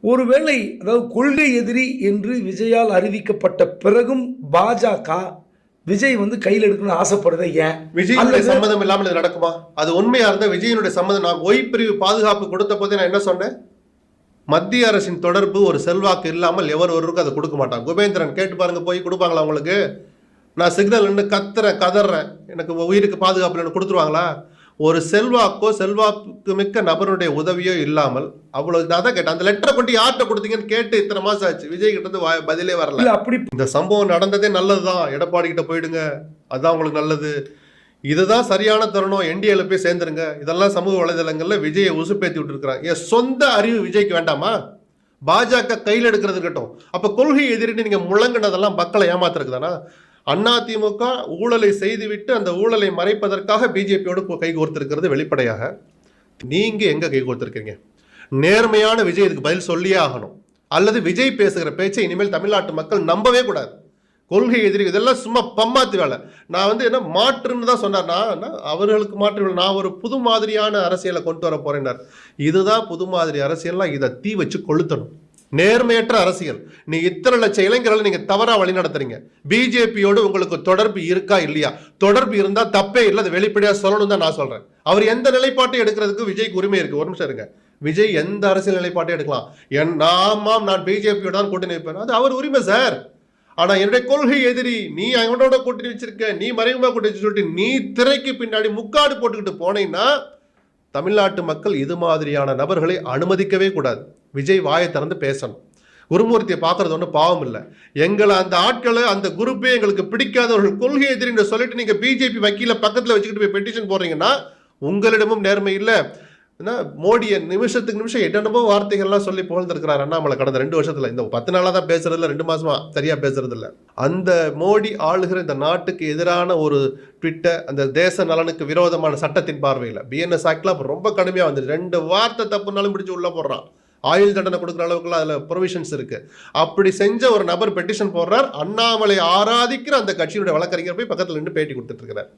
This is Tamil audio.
ஒருவேளை அதாவது கொள்கை எதிரி என்று விஜயால் அறிவிக்கப்பட்ட பிறகும் பாஜக விஜய் வந்து கையில் எடுக்கணும்னு ஆசைப்படுறதை ஏன்? விஜயனுடைய அல்லது- சம்மதம் இல்லாமல் இது நடக்குமா? அது உண்மையா இருந்தா விஜயனுடைய சம்மதம் நான் பிரிவு பாதுகாப்பு கொடுத்த போதே நான் என்ன சொன்னேன்? மத்திய அரசின் தொடர்பு ஒரு செல்வாக்கு இல்லாமல் எவர் ஒருவருக்கும் அதை கொடுக்க மாட்டான். குபேந்திரன் கேட்டு பாருங்க போய் கொடுப்பாங்களா உங்களுக்கு? நான் சிக்னல் நின்று கத்துறேன் கதறேன். எனக்கு உயிருக்கு பாதுகாப்பு கொடுத்துருவாங்களா? ஒரு செல்வாக்கோ செல்வாக்கு மிக்க நபருடைய உதவியோ இல்லாமல் அவ்வளவு நான் தான் கேட்டேன். அந்த லெட்டரை கொண்டு யார்கிட்ட கொடுத்தீங்கன்னு கேட்டு இத்தனை மாசம் ஆச்சு. விஜய் கிட்ட இருந்து பதிலே வரல. அப்படி இந்த சம்பவம் நடந்ததே நல்லதுதான். எடப்பாடி கிட்ட போயிடுங்க. அதான் உங்களுக்கு நல்லது. இதுதான் சரியான தருணம். என்டிஏல போய் சேர்ந்துருங்க. இதெல்லாம் சமூக வலைதளங்கள்ல விஜயை உசுப்பேத்தி விட்டுருக்காங்க என் சொந்த அறிவு விஜய்க்கு வேண்டாமா? பாஜக கையில் எடுக்கிறது இருக்கட்டும். அப்ப கொள்கை எதிரின்னு நீங்க முழங்கினதெல்லாம் மக்களை ஏமாத்துறதுதானா அதிமுக ஊழலை செய்துவிட்டு அந்த ஊழலை மறைப்பதற்காக பிஜேபியோடு கை கோர்த்திருக்கிறது வெளிப்படையாக. நீங்கள் எங்கே கை கோர்த்திருக்கீங்க நேர்மையான விஜய் இதுக்கு பதில் சொல்லியே ஆகணும். அல்லது விஜய் பேசுகிற பேச்சை இனிமேல் தமிழ்நாட்டு மக்கள் நம்பவே கூடாது. கொள்கை எதிரி இதெல்லாம் சும்மா பம்மாத்து வேலை. நான் வந்து என்ன மாற்றுன்னு தான் சொன்னார். நான் அவர்களுக்கு மாற்று நான் ஒரு புது மாதிரியான அரசியலை கொண்டு வர போறேன்னார். இதுதான் புது மாதிரி அரசியல்லாம் இதை தீ வச்சு கொளுத்தணும். நேர்மையற்ற அரசியல். நீ இத்தனை லட்சம் இளைஞர்களை நீங்க தவறா வழி நடத்துறீங்க. பிஜேபியோடு உங்களுக்கு தொடர்பு இருக்கா இல்லையா? தொடர்பு இருந்தா தப்பே இல்லை அது வெளிப்படையா சொல்லணும் தான் நான் சொல்றேன். அவர் எந்த நிலைப்பாட்டை எடுக்கிறதுக்கு விஜய்க்கு உரிமை இருக்கு. ஒரு நிமிஷம் இருங்க. விஜய் எந்த அரசியல் நிலைப்பாட்டை எடுக்கலாம். என் ஆமாம் நான் பிஜேபியோட தான் கூட்டணி வைப்பேன். அது அவர் உரிமை சார். ஆனா என்னுடைய கொள்கை எதிரி நீ அவனோட கூட்டணி வச்சிருக்க நீ மறைமுகமா கூட்டணி வச்சு சொல்லிட்டு நீ திரைக்கு பின்னாடி முக்காடு போட்டுக்கிட்டு போனீங்கன்னா தமிழ்நாட்டு மக்கள் இது மாதிரியான நபர்களை அனுமதிக்கவே கூடாது. விஜய் வாயை திறந்து பேசணும். குருமூர்த்தியை பார்க்கறது ஒன்றும் பாவம் இல்லை. எங்களை அந்த ஆட்களை அந்த குரூப்பே எங்களுக்கு பிடிக்காதவர்கள் கொள்கை எதிரின்னு சொல்லிட்டு நீங்கள் பிஜேபி வக்கீல பக்கத்தில் வச்சுக்கிட்டு போய் பெட்டிஷன் போடுறீங்கன்னா உங்களிடமும் நேர்மை இல்லை. என்ன மோடியை நிமிஷத்துக்கு நிமிஷம் என்னென்னமோ வார்த்தைகள்லாம் சொல்லி புகழ்ந்துருக்கிறார் அண்ணாமலை கடந்த ரெண்டு வருஷத்தில். இந்த பத்து நாளாக தான் பேசுறதில்ல ரெண்டு மாதமாக சரியாக பேசுறதில்ல. அந்த மோடி ஆளுகிற இந்த நாட்டுக்கு எதிரான ஒரு ட்விட்டை அந்த தேச நலனுக்கு விரோதமான சட்டத்தின் பார்வையில் பிஎன்எஸ் ஆக்ட்லாம் இப்ப ரொம்ப கடுமையாக வந்துச்சு. ரெண்டு வார்த்தை தப்புனாலும் பிடிச்சி உள்ளே போடுறான். ஆயுள் தண்டனை கொடுக்குற அளவுக்குலாம் அதில் ப்ரொவிஷன்ஸ் இருக்குது அப்படி செஞ்ச ஒரு நபர் பெட்டிஷன் போடுறார். அண்ணாமலை ஆராதிக்கிற அந்த கட்சியினுடைய வழக்கறிஞர் போய் பக்கத்தில் நின்று பேட்டி கொடுத்துட்டு இருக்கிறார்